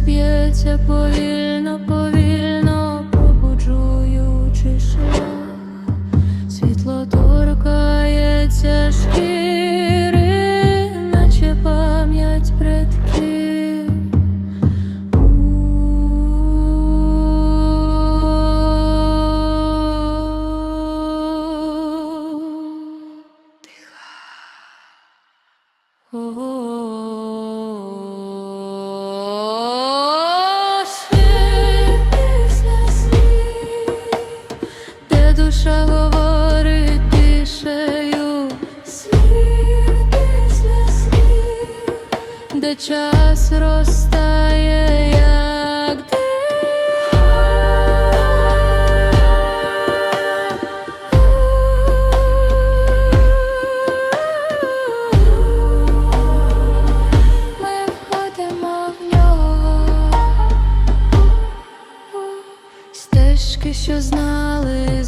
лється повільно, повільно, пробуджуючи шлях. Світло торкається шкіри, наче пам'ять предків. О, Час розтає, як. Ми входимо в нього стежки, що знали.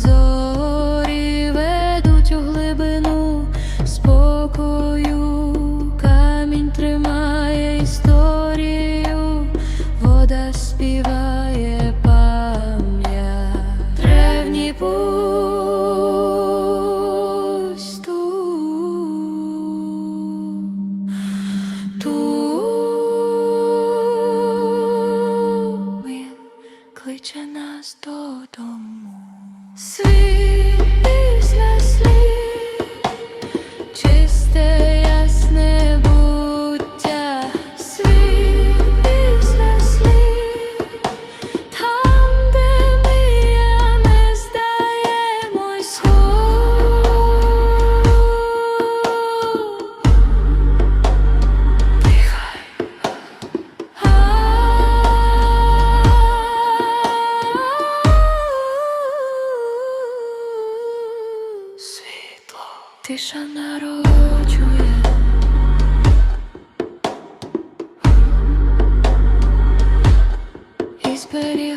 тиша народжує. І зберігає